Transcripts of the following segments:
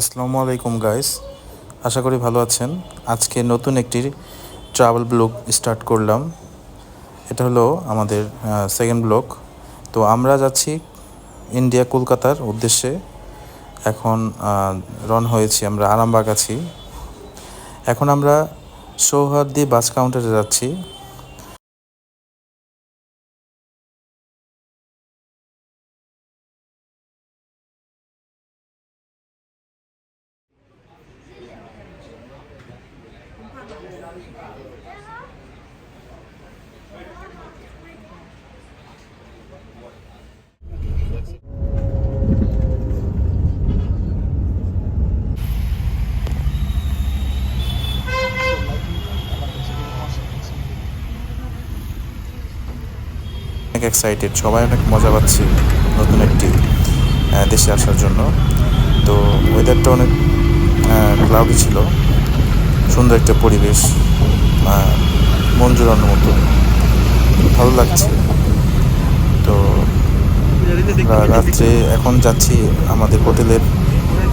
আসসালামু আলাইকুম গাইস আশা করি ভালো আছেন। আজকে নতুন একটি ট্রাভেল ব্লগ স্টার্ট করলাম। এটা হলো আমাদের সেকেন্ড ব্লগ তো আমরা যাচ্ছি ইন্ডিয়া কলকাতার উদ্দেশ্যে। এখন রন হয়েছি আমরা আরামবাগ আছি। এখন আমরা সৌহার্দি বাস কাউন্টারে যাচ্ছি। অনেক এক্সাইটেড সবাই অনেক মজা পাচ্ছি নতুন একটি দেশে আসার জন্য। তো ওয়েদারটা অনেক ক্লাউডি ছিল। সুন্দর একটা পরিবেশ মন মতো। ভালো লাগছে। তো রাত্রে এখন যাচ্ছি আমাদের হোটেলের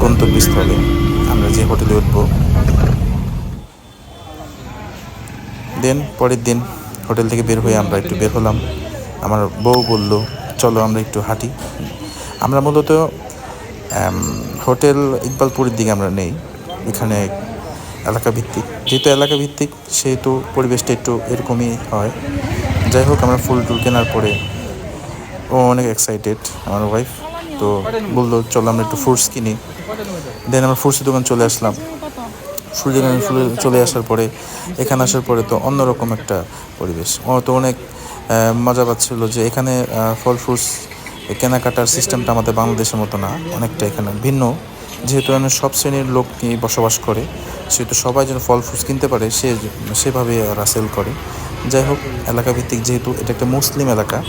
গন্তব্যস্থলে। আমরা যে হোটেলে উঠবো। দেন, পরের দিন হোটেল থেকে বের হয়ে আমরা একটু বের হলাম। আমার বউ বলল, চলো আমরা একটু হাঁটি। আমরা মূলত হোটেল ইকবালপুরের দিকে আমরা নেই, এখানে এলাকা ভিত্তিক। যেহেতু এলাকা ভিত্তিক, সেহেতু পরিবেশটা একটু এরকমই হয়। যাই হোক, আমরা ফুল টুল কেনার পরে ও অনেক এক্সাইটেড আমার ওয়াইফ তো বলল, চলো আমরা একটু ফ্রুটস কিনি। দেন আমরা ফ্রুটসের দোকান চলে আসলাম। ফুল চলে আসার পরে, এখানে আসার পরে তো অন্যরকম একটা পরিবেশ। ও তো অনেক মজা পাচ্ছিল যে এখানে ফল ফ্রুটস কেনাকাটার সিস্টেমটা আমাদের বাংলাদেশের মতো না, অনেকটা এখানে ভিন্ন। যেহেতু এখানে সব শ্রেণির লোক বসবাস করে, সেহেতু সবাই যেন ফল ফ্রুটস কিনতে পারে, সে, সেভাবে ওরা সেল করে। যাই হোক এলাকা ভিত্তিক যেহেতু এটা একটা মুসলিম এলাকা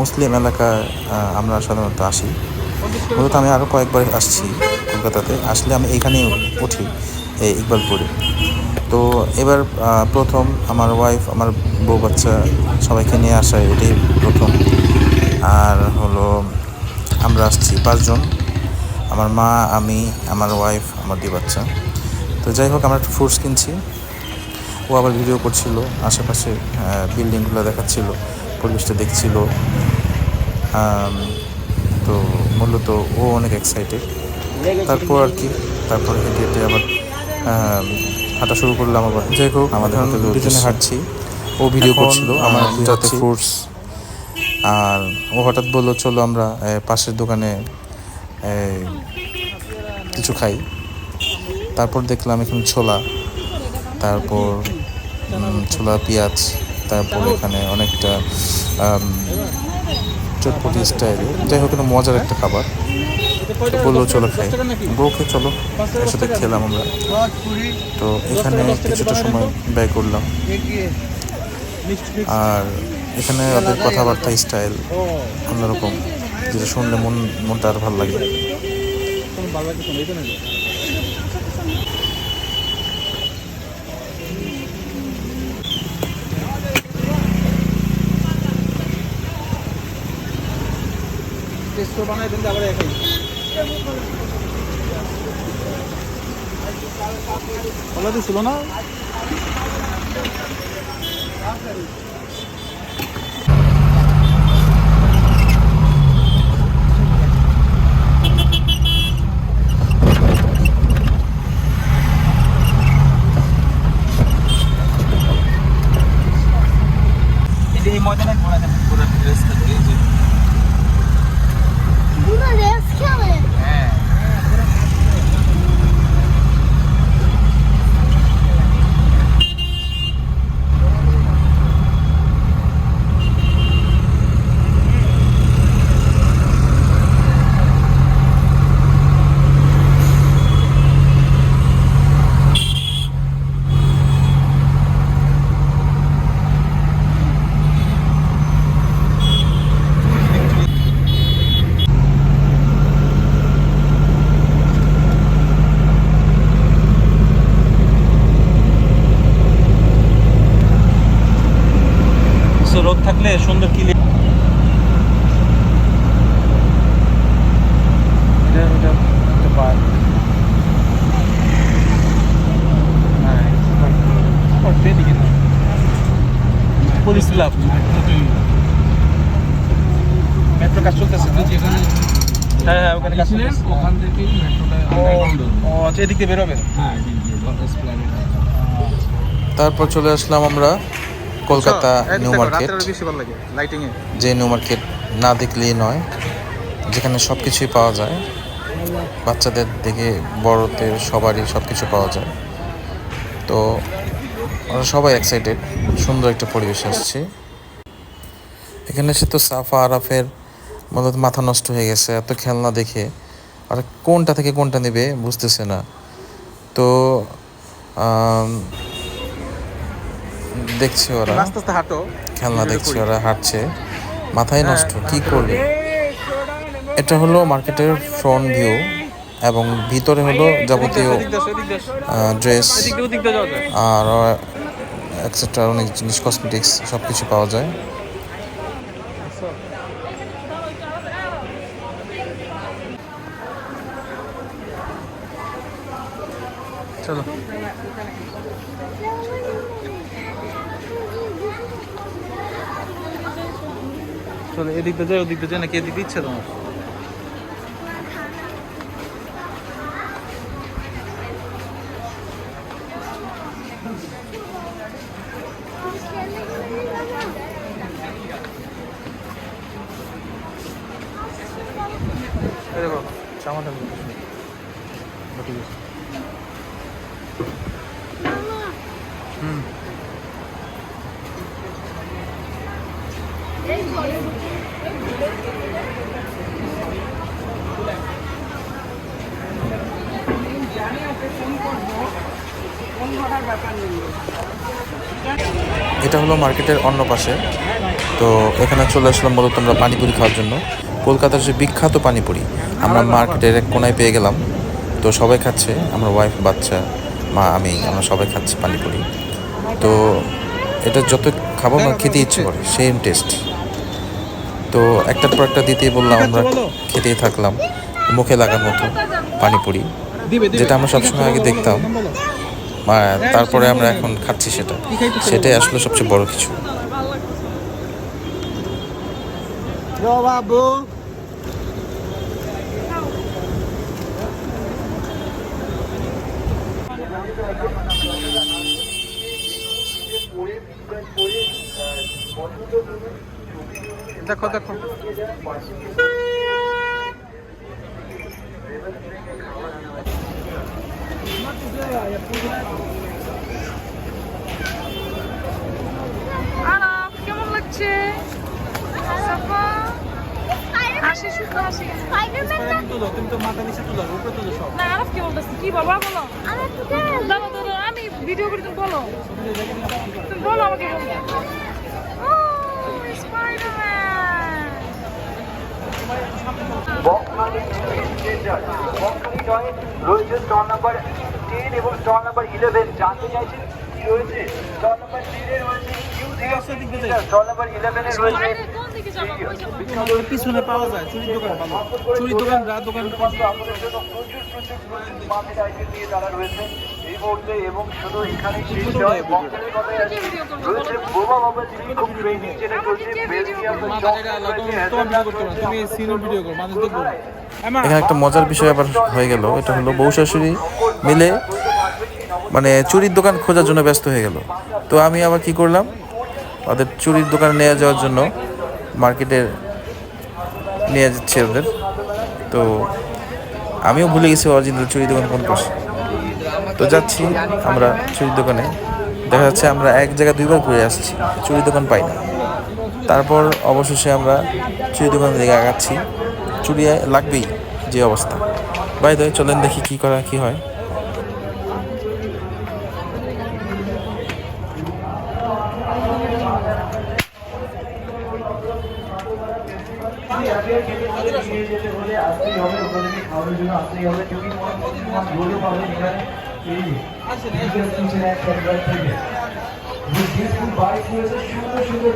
মুসলিম এলাকা আমরা সাধারণত আসি। মূলত আমি আরও কয়েকবার আসছি কলকাতাতে, আসলে আমি এখানেই উঠি, এই ইকবালপুরে। তো এবার প্রথম আমার ওয়াইফ আমার বউ বাচ্চা সবাইকে নিয়ে আসা এটাই প্রথম। আর হলো, আমরা আসছি পাঁচজন। আমার মা, আমি, আমার ওয়াইফ আমার দুই বাচ্চা। তো যাই হোক, আমরা একটু ফ্রুটস কিনছি। ও আবার ভিডিও করছিল, আশেপাশে বিল্ডিংগুলো দেখাচ্ছিল, পরিবেশটা দেখছিল। তো মূলত ও অনেক এক্সাইটেড তারপর আর কি, তারপর হেঁটে হেঁটে আবার হাঁটা শুরু করলাম আবার। যাই হোক আমাদের দুজনে হাঁটছি। ও ভিডিও করছিল আমার যাতে ফ্রুটস আর ও হঠাৎ বলল চলো আমরা পাশের দোকানে কিছু খাই। তারপর দেখলাম এখানে ছোলা তারপর ছোলা পেঁয়াজ তারপর এখানে অনেকটা চটপটি স্টাইলে যাই হোক মজার একটা খাবার। বলল চলো খাই। বউকে চলো এর সাথে খেলাম আমরা। তো এখানে কিছুটা সময় ব্যয় করলাম। আর এখানে ওদের কথাবার্তা স্টাইল অন্যরকম। যেটা শুনলে মন মনটা আর ভালো লাগে। টেস্ট বানাই দিন আবার একাই। বলা দিছিল না? এই ময়দানে ঘোরা দেন পুরো ড্রেস থাকে যে Buna reski mi? হ্যাঁ সো রোদ থাকলে সুন্দর কিলি এটা এটা একটা পার্ক লাভ মেট্রো কাজ চলতেছে না যেখানে ওখানে ও আচ্ছা এদিক দিয়ে বেরোবেন হ্যাঁ তারপর চলে আসলাম আমরা কলকাতা আচ্ছা, নিউ মার্কেট। বেশি ভালো লাগে লাইটিং এ। যে নিউ মার্কেট না দেখলেই নয় যেখানে সব কিছুই পাওয়া যায়। বাচ্চাদের থেকে বড়দের সবারই সব কিছু পাওয়া যায়। তো আমরা সবাই এক্সাইটেড সুন্দর একটা পরিবেশ আসছে। এখানে এসে তো সাফা আরাফের মূলত মাথা নষ্ট হয়ে গেছে এত খেলনা দেখে। আর কোনটা থেকে কোনটা নেবে বুঝতেছে না। তো দেখছে ওরা। খেলনা দেখছি ওরা হাঁটছে। মাথায় নষ্ট কি করবে? এটা হলো মার্কেটের ফ্রন্ট ভিউ এবং ভিতরে হলো যাবতীয়। ড্রেস আর এক্সেট্রা অনেক জিনিস কসমেটিক্স সব কিছু পাওয়া যায়। চলো। চলো এদিক দিয়ে যাই ওদিক দিয়ে যাই নাকি এদিক ইচ্ছে তোমার? দেখো হুম এটা হলো মার্কেটের অন্য পাশে। তো এখানে চলে আসলাম মূলত আমরা পানিপুরি খাওয়ার জন্য। কলকাতার যে বিখ্যাত পানিপুরি, আমরা মার্কেটের এক কোনায় পেয়ে গেলাম। তো সবাই খাচ্ছে, আমার ওয়াইফ বাচ্চা, মা, আমি, আমরা সবাই খাচ্ছি পানিপুরি। তো এটা যত খাব আমার খেতে ইচ্ছে করে সেম টেস্ট তো একটার পর একটা দিতেই বললাম আমরা, খেতেই থাকলাম, মুখে লাগার মতো পানিপুরি। যেটা আমরা সবসময় আগে দেখতাম। তারপরে আমরা এখন খাচ্ছি সেটা। সেটাই আসলে সবচেয়ে বড় কিছু। বাবু দেখো দেখো। আরাফ কেমন লাগছে? সাফা? হাসি শুধু হাসি। তুমি তো মাথা নিচে তুলো না আরাফ কেমন লাগছে কি বাবা বলো। দাঁড়ো আমি ভিডিও করে, তুমি বলো। তুমি বলো আমাকে রয়েছে স্টল নাম্বার টেন এবং স্টল নাম্বার ইলেভেন জানতে চাইছেন কি রয়েছে স্টল নাম্বার টেনে রয়েছে স্টল নাম্বার ইলেভেনে রয়েছে পিছনে পাওয়া যায় চুরির দোকান। ভালো চুরির দোকান রাত দোকান এই মুহূর্তে এবং শুধু এখানে শেষ নয় আছে। রয়েছে বোমা বাবা যিনি খুব ট্রেনিং যেটা একটা মজার বিষয় আবার হয়ে গেল। এটা হলো বউ শাশুড়ি মিলে মানে চুরির দোকান খোঁজার জন্য ব্যস্ত হয়ে গেল। তো আমি আবার কি করলাম? ওদের চুরির দোকানে নিয়ে যাওয়ার জন্য মার্কেটে নিয়ে যাচ্ছে ওদের। তো আমিও ভুলে গেছি অরিজিনাল চুরির দোকান কোন পাশে। তো যাচ্ছি আমরা চুরির দোকানে। দেখা যাচ্ছে আমরা এক জায়গায় দুইবার ঘুরে আসছি চুরির দোকান পাই না। তারপর অবশেষে আমরা চুরি দোকানের দিকে আগাচ্ছি। চুরি লাগবেই যে অবস্থা। বাই দয় চলেন দেখি কি করা, কি হয়।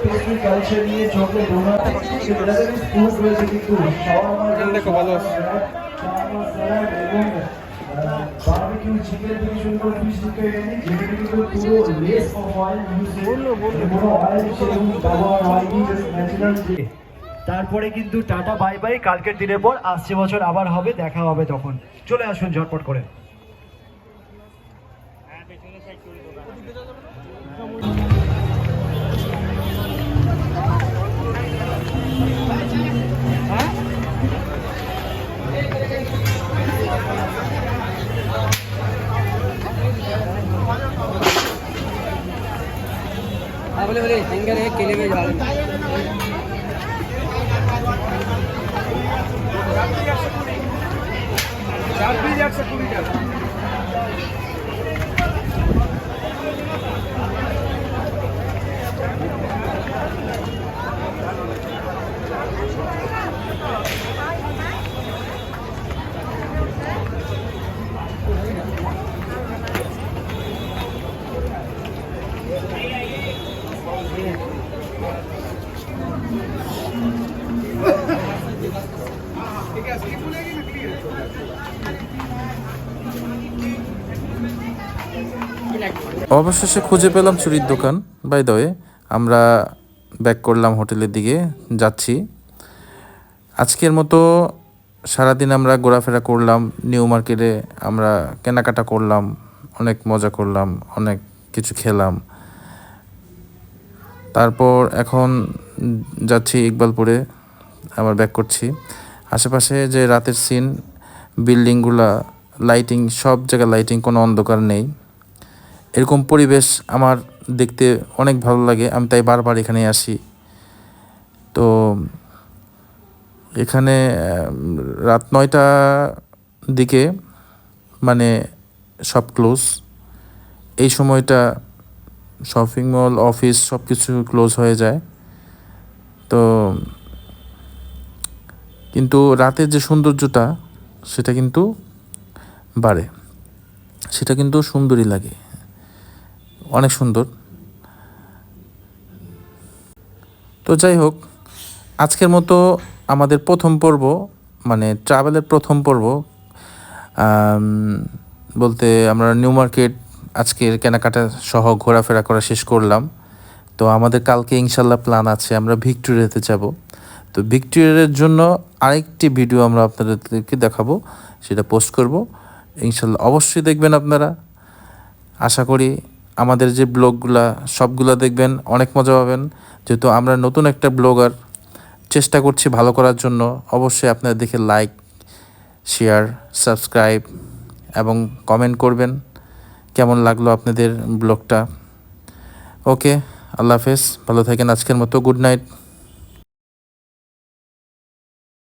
পেস্ট্রি কালচার নিয়ে চকলেট ডোনাট ফুড রয়েছে কিন্তু সবার আমার দেখো ভালো আছে। স্যালাড এবং বারবিকিউ চিকেন থেকে শুরু করে ফিশ চিকেন যেখানে কিন্তু পুরো লেস অফ অয়েল ইউজ কোনো অয়েল সেরকম ব্যবহার হয়নি জাস্ট ন্যাচারাল তারপরে কিন্তু টাটা বাই বাই কালকের দিনের পর আসছে বছর আবার হবে দেখা হবে তখন চলে আসুন ঝটপট করে हाँ बोले बोले हैंगर है केले के झाड़ চার পিস একশো কুড়ি টাকা Thank you. অবশেষে খুঁজে পেলাম চুরির দোকান। বাই দয়ে আমরা ব্যাক করলাম হোটেলের দিকে, যাচ্ছি। আজকের মতো সারাদিন আমরা ঘোরাফেরা করলাম, নিউ মার্কেটে আমরা কেনাকাটা করলাম, অনেক মজা করলাম, অনেক কিছু খেলাম। তারপর এখন যাচ্ছি ইকবালপুরে, আবার ব্যাক করছি। আশেপাশে যে রাতের সিন বিল্ডিংগুলা লাইটিং সব জায়গায় লাইটিং কোনো অন্ধকার নেই। এরকম পরিবেশ আমার দেখতে অনেক ভালো লাগে, আমি তাই বারবার এখানে আসি। তো, এখানে রাত নয়টা দিকে মানে সব ক্লোজ এই সময়টা শপিং মল অফিস সব কিছু ক্লোজ হয়ে যায়। তো কিন্তু রাতের যে সৌন্দর্যটা, সেটা কিন্তু বাড়ে। সেটা কিন্তু সুন্দরই লাগে। অনেক সুন্দর। তো যাই হোক, আজকের মতো আমাদের প্রথম পর্ব মানে ট্রাভেলের প্রথম পর্ব বলতে আমরা নিউ মার্কেট, আজকের কেনাকাটা সহ ঘোরাফেরা করা শেষ করলাম। তো আমাদের কালকে ইনশাল্লাহ প্ল্যান আছে, আমরা ভিক্টোরিয়াতে যাব। তো ভিক্টোরিয়ার জন্য আরেকটি ভিডিও আমরা আপনাদেরকে দেখাবো, সেটা পোস্ট করব। ইনশাল্লাহ অবশ্যই দেখবেন আপনারা। আশা করি আমাদের যে ব্লগগুলা, সবগুলা দেখবেন, অনেক মজা পাবেন। যেহেতু আমরা নতুন একটা ব্লগার, চেষ্টা করছি ভালো করার জন্য। অবশ্যই আপনারা দেখে লাইক শেয়ার সাবস্ক্রাইব এবং কমেন্ট করবেন। কেমন লাগল আপনাদের ব্লগটা? ওকে আল্লাহ হাফেজ। ভালো থাকেন। আজকের মতো গুড নাইট